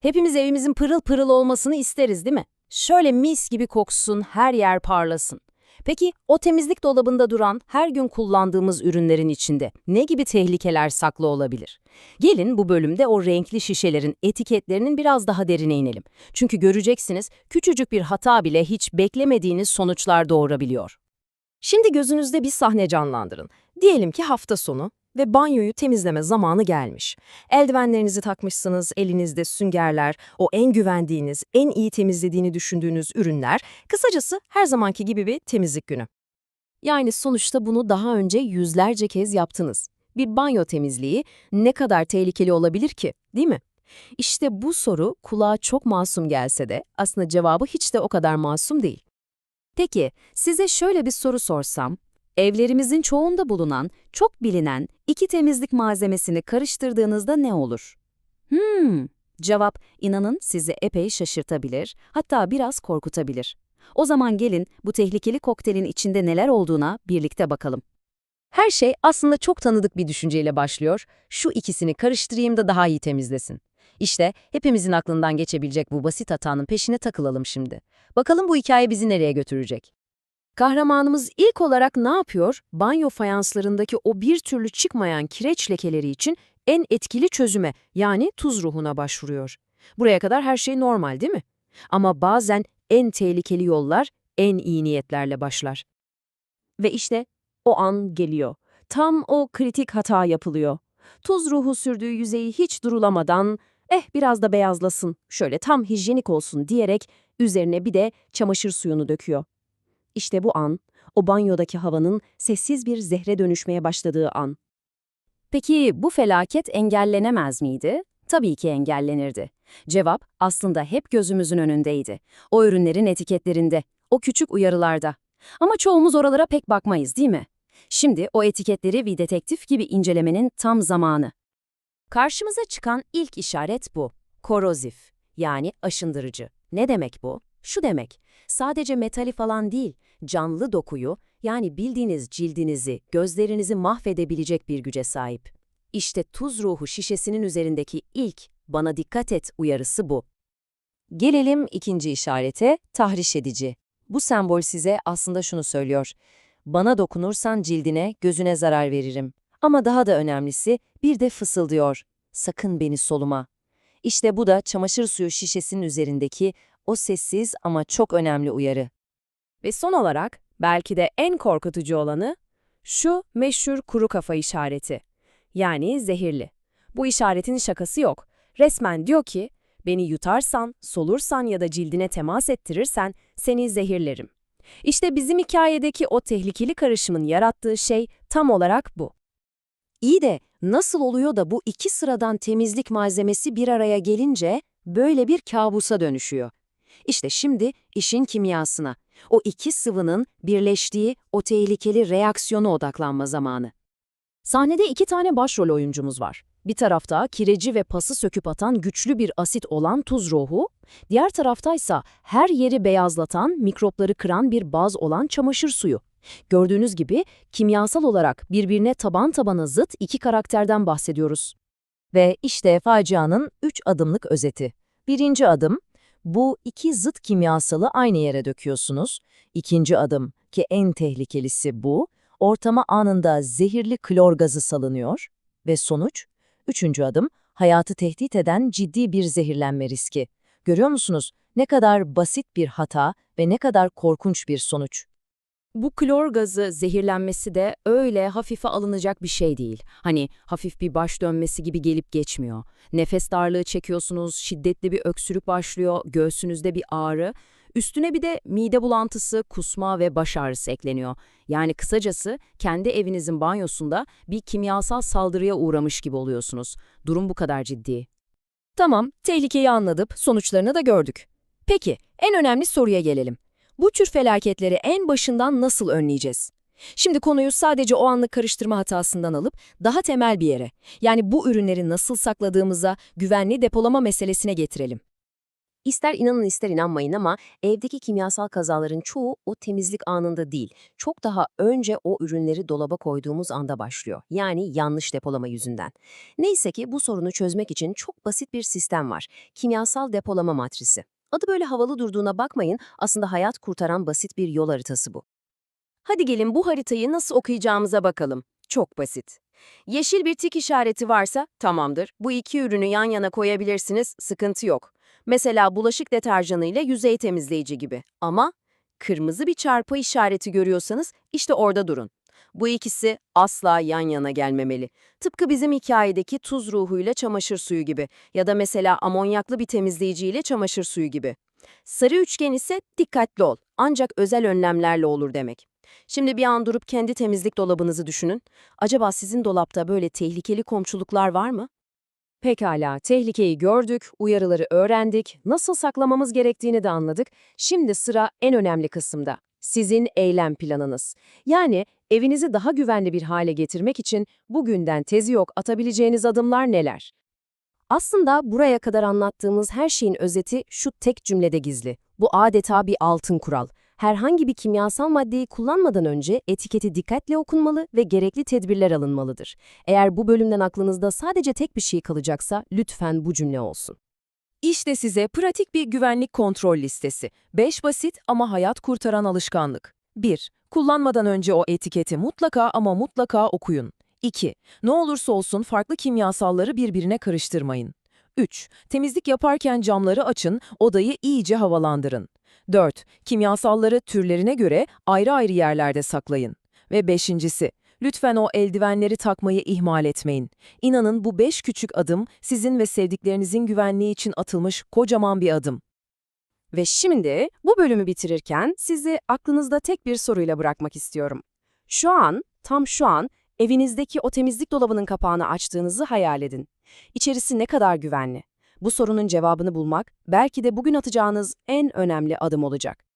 Hepimiz evimizin pırıl pırıl olmasını isteriz değil mi? Şöyle mis gibi koksun, her yer parlasın. Peki o temizlik dolabında duran, her gün kullandığımız ürünlerin içinde ne gibi tehlikeler saklı olabilir? Gelin bu bölümde o renkli şişelerin etiketlerinin biraz daha derine inelim. Çünkü göreceksiniz küçücük bir hata bile hiç beklemediğiniz sonuçlar doğurabiliyor. Şimdi gözünüzde bir sahne canlandırın. Diyelim ki hafta sonu ve banyoyu temizleme zamanı gelmiş. Eldivenlerinizi takmışsınız, elinizde süngerler, o en güvendiğiniz, en iyi temizlediğini düşündüğünüz ürünler, kısacası her zamanki gibi bir temizlik günü. Yani sonuçta bunu daha önce yüzlerce kez yaptınız. Bir banyo temizliği ne kadar tehlikeli olabilir ki, değil mi? İşte bu soru kulağa çok masum gelse de aslında cevabı hiç de o kadar masum değil. Peki, size şöyle bir soru sorsam, evlerimizin çoğunda bulunan, çok bilinen iki temizlik malzemesini karıştırdığınızda ne olur? Hmm, cevap inanın sizi epey şaşırtabilir, hatta biraz korkutabilir. O zaman gelin bu tehlikeli kokteylin içinde neler olduğuna birlikte bakalım. Her şey aslında çok tanıdık bir düşünceyle başlıyor. Şu ikisini karıştırayım da daha iyi temizlesin. İşte hepimizin aklından geçebilecek bu basit hatanın peşine takılalım şimdi. Bakalım bu hikaye bizi nereye götürecek? Kahramanımız ilk olarak ne yapıyor? Banyo fayanslarındaki o bir türlü çıkmayan kireç lekeleri için en etkili çözüme yani tuz ruhuna başvuruyor. Buraya kadar her şey normal değil mi? Ama bazen en tehlikeli yollar en iyi niyetlerle başlar. Ve işte o an geliyor. Tam o kritik hata yapılıyor. Tuz ruhu sürdüğü yüzeyi hiç durulamadan, eh biraz da beyazlasın, şöyle tam hijyenik olsun diyerek üzerine bir de çamaşır suyunu döküyor. İşte bu an, o banyodaki havanın sessiz bir zehre dönüşmeye başladığı an. Peki bu felaket engellenemez miydi? Tabii ki engellenirdi. Cevap aslında hep gözümüzün önündeydi. O ürünlerin etiketlerinde, o küçük uyarılarda. Ama çoğumuz oralara pek bakmayız değil mi? Şimdi o etiketleri bir detektif gibi incelemenin tam zamanı. Karşımıza çıkan ilk işaret bu. Korozif, yani aşındırıcı. Ne demek bu? Şu demek, sadece metali falan değil, canlı dokuyu, yani bildiğiniz cildinizi, gözlerinizi mahvedebilecek bir güce sahip. İşte tuz ruhu şişesinin üzerindeki ilk, bana dikkat et uyarısı bu. Gelelim ikinci işarete, tahriş edici. Bu sembol size aslında şunu söylüyor. Bana dokunursan cildine, gözüne zarar veririm. Ama daha da önemlisi bir de fısıldıyor. Sakın beni soluma. İşte bu da çamaşır suyu şişesinin üzerindeki o sessiz ama çok önemli uyarı. Ve son olarak belki de en korkutucu olanı şu meşhur kuru kafa işareti. Yani zehirli. Bu işaretin şakası yok. Resmen diyor ki, beni yutarsan, solursan ya da cildine temas ettirirsen seni zehirlerim. İşte bizim hikayedeki o tehlikeli karışımın yarattığı şey tam olarak bu. İyi de nasıl oluyor da bu iki sıradan temizlik malzemesi bir araya gelince böyle bir kabusa dönüşüyor? İşte şimdi işin kimyasına, o iki sıvının birleştiği o tehlikeli reaksiyona odaklanma zamanı. Sahnede iki tane başrol oyuncumuz var. Bir tarafta kireci ve pası söküp atan güçlü bir asit olan tuz ruhu, diğer taraftaysa her yeri beyazlatan, mikropları kıran bir baz olan çamaşır suyu. Gördüğünüz gibi kimyasal olarak birbirine taban tabana zıt iki karakterden bahsediyoruz. Ve işte facianın üç adımlık özeti. Birinci adım, bu iki zıt kimyasalı aynı yere döküyorsunuz. İkinci adım ki en tehlikelisi bu, ortama anında zehirli klor gazı salınıyor. Ve sonuç, üçüncü adım, hayatı tehdit eden ciddi bir zehirlenme riski. Görüyor musunuz? Ne kadar basit bir hata ve ne kadar korkunç bir sonuç. Bu klor gazı zehirlenmesi de öyle hafife alınacak bir şey değil. Hani hafif bir baş dönmesi gibi gelip geçmiyor. Nefes darlığı çekiyorsunuz, şiddetli bir öksürük başlıyor, göğsünüzde bir ağrı. Üstüne bir de mide bulantısı, kusma ve baş ağrısı ekleniyor. Yani kısacası kendi evinizin banyosunda bir kimyasal saldırıya uğramış gibi oluyorsunuz. Durum bu kadar ciddi. Tamam, tehlikeyi anladık, sonuçlarını da gördük. Peki, en önemli soruya gelelim. Bu tür felaketleri en başından nasıl önleyeceğiz? Şimdi konuyu sadece o anlık karıştırma hatasından alıp daha temel bir yere, yani bu ürünleri nasıl sakladığımıza, güvenli depolama meselesine getirelim. İster inanın ister inanmayın ama evdeki kimyasal kazaların çoğu o temizlik anında değil, çok daha önce o ürünleri dolaba koyduğumuz anda başlıyor. Yani yanlış depolama yüzünden. Neyse ki bu sorunu çözmek için çok basit bir sistem var. Kimyasal depolama matrisi. Adı böyle havalı durduğuna bakmayın, aslında hayat kurtaran basit bir yol haritası bu. Hadi gelin bu haritayı nasıl okuyacağımıza bakalım. Çok basit. Yeşil bir tik işareti varsa tamamdır. Bu iki ürünü yan yana koyabilirsiniz, sıkıntı yok. Mesela bulaşık deterjanı ile yüzey temizleyici gibi. Ama kırmızı bir çarpı işareti görüyorsanız işte orada durun. Bu ikisi asla yan yana gelmemeli. Tıpkı bizim hikayedeki tuz ruhuyla çamaşır suyu gibi ya da mesela amonyaklı bir temizleyiciyle çamaşır suyu gibi. Sarı üçgen ise dikkatli ol ancak özel önlemlerle olur demek. Şimdi bir an durup kendi temizlik dolabınızı düşünün. Acaba sizin dolapta böyle tehlikeli komşuluklar var mı? Pekala, tehlikeyi gördük, uyarıları öğrendik, nasıl saklamamız gerektiğini de anladık. Şimdi sıra en önemli kısımda. Sizin eylem planınız. Yani evinizi daha güvenli bir hale getirmek için bugünden tezi yok atabileceğiniz adımlar neler? Aslında buraya kadar anlattığımız her şeyin özeti şu tek cümlede gizli. Bu adeta bir altın kural. Herhangi bir kimyasal maddeyi kullanmadan önce etiketi dikkatle okunmalı ve gerekli tedbirler alınmalıdır. Eğer bu bölümden aklınızda sadece tek bir şey kalacaksa lütfen bu cümle olsun. İşte size pratik bir güvenlik kontrol listesi. 5 basit ama hayat kurtaran alışkanlık. 1. Kullanmadan önce o etiketi mutlaka ama mutlaka okuyun. 2. Ne olursa olsun farklı kimyasalları birbirine karıştırmayın. 3. Temizlik yaparken camları açın, odayı iyice havalandırın. 4. Kimyasalları türlerine göre ayrı ayrı yerlerde saklayın. Ve beşincisi, lütfen o eldivenleri takmayı ihmal etmeyin. İnanın bu 5 küçük adım sizin ve sevdiklerinizin güvenliği için atılmış kocaman bir adım. Ve şimdi bu bölümü bitirirken sizi aklınızda tek bir soruyla bırakmak istiyorum. Şu an, tam şu an evinizdeki o temizlik dolabının kapağını açtığınızı hayal edin. İçerisi ne kadar güvenli? Bu sorunun cevabını bulmak belki de bugün atacağınız en önemli adım olacak.